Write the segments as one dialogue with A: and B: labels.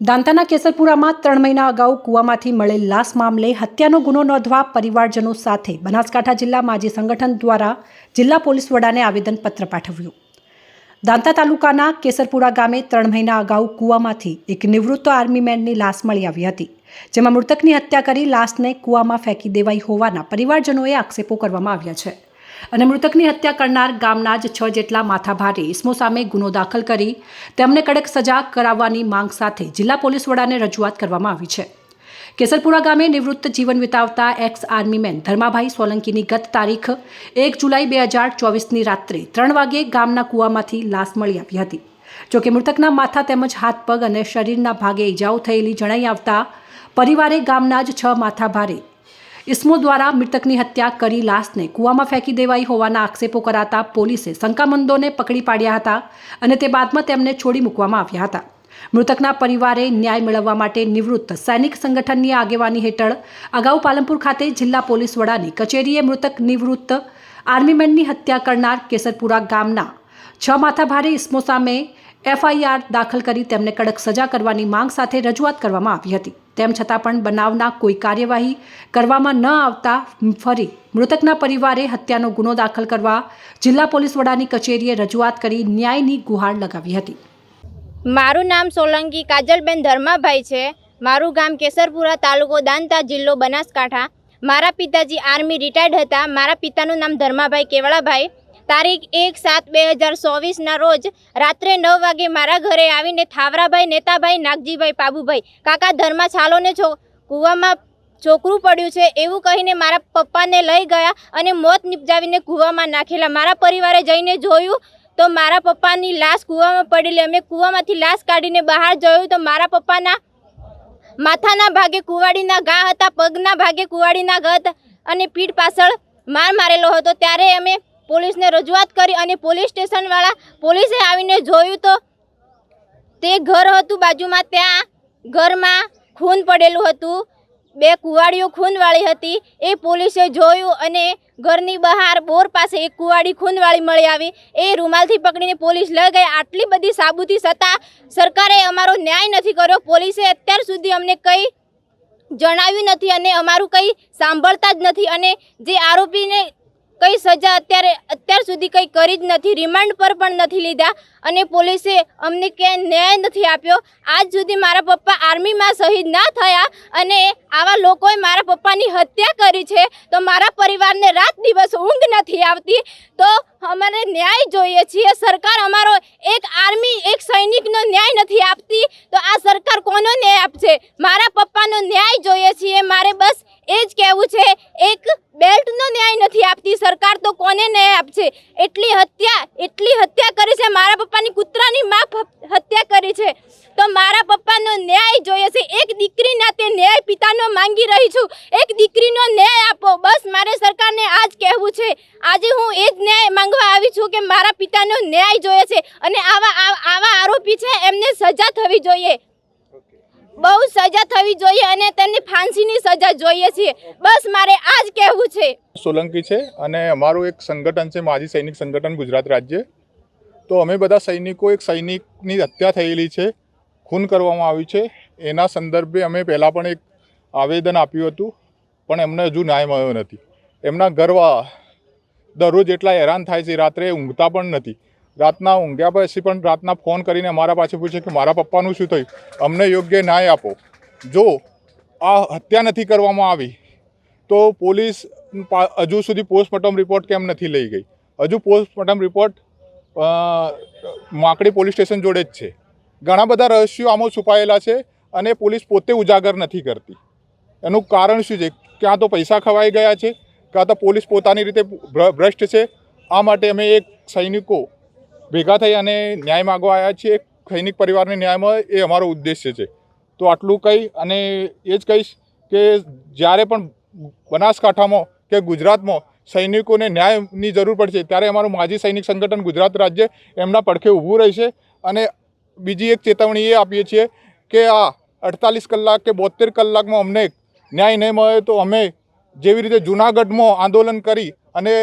A: દાંતાના કેસરપુરામાં ત્રણ મહિના અગાઉ કૂવામાંથી મળેલ લાશ મામલે હત્યાનો ગુનો નોંધવા પરિવારજનો સાથે બનાસકાંઠા જિલ્લા માજી સંગઠન દ્વારા જિલ્લા પોલીસ વડાને આવેદનપત્ર પાઠવ્યું. દાંતા તાલુકાના કેસરપુરા ગામે ત્રણ મહિના અગાઉ કૂવામાંથી એક નિવૃત્ત આર્મીમેનની લાશ મળી આવી હતી, જેમાં મૃતકની હત્યા કરી લાશને કૂવામાં ફેંકી દેવાઈ હોવાના પરિવારજનોએ આક્ષેપો કરવામાં આવ્યા છે. અને મૃતકની હત્યા કરનાર ગામના જ છ જેટલા માથાભારે ઇસમો સામે ગુનો દાખલ કરી તેમને કડક સજા કરાવવાની માંગ સાથે જિલ્લા પોલીસ વડાને રજૂઆત કરવામાં આવી છે. કેસરપુરા ગામે નિવૃત્ત જીવન વિતાવતા એક્સ આર્મીમેન ધર્માભાઈ સોલંકીની ગત તારીખ એક જુલાઈ બે હજાર ચોવીસની રાત્રે ત્રણ વાગે ગામના કૂવામાંથી લાશ મળી આવી હતી. જોકે મૃતકના માથા તેમજ હાથ પગ અને શરીરના ભાગે ઇજાઓ થયેલી જણાઈ આવતા પરિવારે ગામના જ છ માથાભારે ઇસ્મો દ્વારા મૃતકની હત્યા કરી લાશને કૂવામાં ફેંકી દેવાઈ હોવાના આક્ષેપો કરાતા પોલીસે શંકામંદોને પકડી પાડ્યા હતા અને તે બાદમાં તેમને છોડી મૂકવામાં આવ્યા હતા. મૃતકના પરિવારે ન્યાય મેળવવા માટે નિવૃત્ત સૈનિક સંગઠનની આગેવાની હેઠળ અગાઉ પાલનપુર ખાતે જિલ્લા પોલીસ વડાની કચેરીએ મૃતક નિવૃત્ત આર્મીમેનની હત્યા કરનાર કેસરપુરા ગામના છ માથાભારે ઇસ્મો સામે એફઆઈઆર દાખલ કરી તેમને કડક સજા કરવાની માંગ સાથે રજૂઆત કરવામાં આવી હતી. તેમ છતાં પણ બનાવના કોઈ કાર્યવાહી કરવામાં ન આવતા ફરી મૃતકના પરિવારે હત્યાનો ગુનો દાખલ કરવા જિલ્લા પોલીસ વડાની કચેરીએ રજૂઆત કરી ન્યાયની ગુહાર લગાવી હતી.
B: મારું નામ સોલંકી કાજલબેન ધર્માભાઈ છે. મારું ગામ કેસરપુરા તાલુકો દાંતા જિલ્લો બનાસકાંઠા. મારા પિતાજી આર્મી રિટાયર્ડ હતા. મારા પિતાનું નામ ધર્માભાઈ કેવળાભાઈ. તારીખ એક સાત બે હજાર ચોવીસના રોજ રાત્રે નવ વાગે મારા ઘરે આવીને થાવરાભાઈ, નેતાભાઈ, નાગજીભાઈ, પાબુભાઈ, કાકા ધર્મા છાલોને છો. કૂવામાં છોકરું પડ્યું છે એવું કહીને મારા પપ્પાને લઈ ગયા અને મોત નિપજાવીને કૂવામાં નાખેલા. મારા પરિવારે જઈને જોયું તો મારા પપ્પાની લાશ કૂવામાં પડેલી. અમે કૂવામાંથી લાશ કાઢીને બહાર જોયું તો મારા પપ્પાના માથાના ભાગે કુવાડીના ઘા હતા, પગના ભાગે કુવાડીના ઘા હતા અને પીઠ પાછળ માર મારેલો હતો. ત્યારે અમે પોલીસને રજૂઆત કરી અને પોલીસ સ્ટેશનવાળા પોલીસે આવીને જોયું તો તે ઘર હતું બાજુમાં, ત્યાં ઘરમાં ખૂન પડેલું હતું. બે કુવાડીઓ ખૂનવાળી હતી. એ પોલીસે જોયું અને ઘરની બહાર બોર પાસે એક કુવાડી ખૂનવાળી મળી આવી. એ રૂમાલથી પકડીને પોલીસ લઈ ગઈ. આટલી બધી સાબુતી છતાં સરકારે અમારો ન્યાય નથી કર્યો. પોલીસે અત્યાર સુધી અમને કંઈ જણાવ્યું નથી અને અમારું કંઈ સાંભળતા જ નથી. અને જે આરોપીને કંઈ સજા અત્યારે, અત્યાર સુધી કંઈ કરી જ નથી, રિમાન્ડ પર પણ નથી લીધા અને પોલીસે અમને ક્યાંય ન્યાય નથી આપ્યો. આજ સુધી મારા પપ્પા આર્મીમાં શહીદ ના થયા અને આવા લોકોએ મારા પપ્પાની હત્યા કરી છે, તો મારા પરિવારને રાત દિવસ ઊંઘ નથી આવતી. તો અમારે ન્યાય જોઈએ છીએ. સરકાર અમારો એક આર્મી, એક સૈનિકનો ન્યાય નથી આપતી. તો આ સરકાર કોનો ન્યાય આપશે? મારા પપ્પાનો ન્યાય જોઈએ છીએ. મારે બસ એ જ કહેવું છે. એક બેલ્ટનો ન્યાય નથી આપતી. સરકાર તો કોને ન્યાય આપશે? એટલી હત્યા એટલી હત્યા કરી છે. મારા પપ્પાની કૂતરાની મા હત્યા કરી છે. તો મારા પપ્પાનો ન્યાય જોઈએ છે. એક દીકરી નાતે ન્યાય પિતાનો માંગી રહી છું. એક દીકરીનો ન્યાય આપો. બસ મારે સરકારને આ જ કહેવું છે. આજે હું એ જ ન્યાય માંગવા આવી છું કે મારા પિતાનો ન્યાય જોઈએ છે. અને આવા આવા આરોપી છે, એમને સજા થવી જોઈએ. બહુ સજા થવી જોઈએ અને તેની ફાંસીની સજા જોઈએ છીએ બસ મારે આ જ કહેવું છે.
C: સોલંકી છે અને અમારું એક સંગઠન છે, માજી સૈનિક સંગઠન ગુજરાત રાજ્ય. તો અમે બધા સૈનિકો એક સૈનિકની હત્યા થયેલી છે, ખૂન કરવામાં આવ્યું છે. એના સંદર્ભે અમે પહેલાં પણ એક આવેદન આપ્યું હતું, પણ એમને હજુ ન્યાય મળ્યો નથી. એમના ગરવા દરરોજ એટલા હેરાન થાય છે, રાત્રે ઊંઘતા પણ નથી. રાતના ઊંઘ્યા પછી પણ રાતના ફોન કરીને અમારા પાસે પૂછે કે મારા પપ્પાનું શું થયું? અમને યોગ્ય ન્યાય આપો. જો આ હત્યા નથી કરવામાં આવી, તો પોલીસ હજુ સુધી પોસ્ટમોર્ટમ રિપોર્ટ કેમ નથી લઈ ગઈ? હજુ postmortem report Makdi police station જોડે જ છે. ઘણા બધા રહસ્યો આમાં છુપાયેલા છે અને પોલીસ પોતે ઉજાગર નથી કરતી. એનું કારણ શું છે? ક્યાં તો પૈસા ખવાઈ ગયા છે કાં તો પોલીસ પોતાની રીતે ભ્ર- ભ્રષ્ટ છે. આ માટે અમે એક સૈનિકો ભેગા થઈ અને ન્યાય માગવા આવ્યા છીએ. સૈનિક પરિવારને ન્યાય મળે એ અમારો ઉદ્દેશ્ય છે. તો આટલું કહી અને એ જ કહીશ કે જ્યારે પણ બનાસકાંઠામાં કે ગુજરાતમાં સૈનિકોને ન્યાયની જરૂર પડશે, ત્યારે અમારું માજી સૈનિક સંગઠન ગુજરાત રાજ્ય એમના પડખે ઊભું રહેશે. અને બીજી એક ચેતવણી એ આપીએ છીએ કે આ અડતાલીસ કલાક કે બોતેર કલાકમાં અમને ન્યાય નહીં મળે તો અમે જેવી રીતે જૂનાગઢમાં આંદોલન કરી અને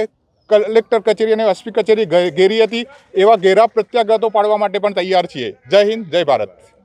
C: કલેક્ટર કચેરી અને એસપી કચેરી ઘેરી હતી, એવા ઘેરા પ્રત્યાઘાતો પાડવા માટે પણ તૈયાર છીએ. જય હિન્દ, જય ભારત.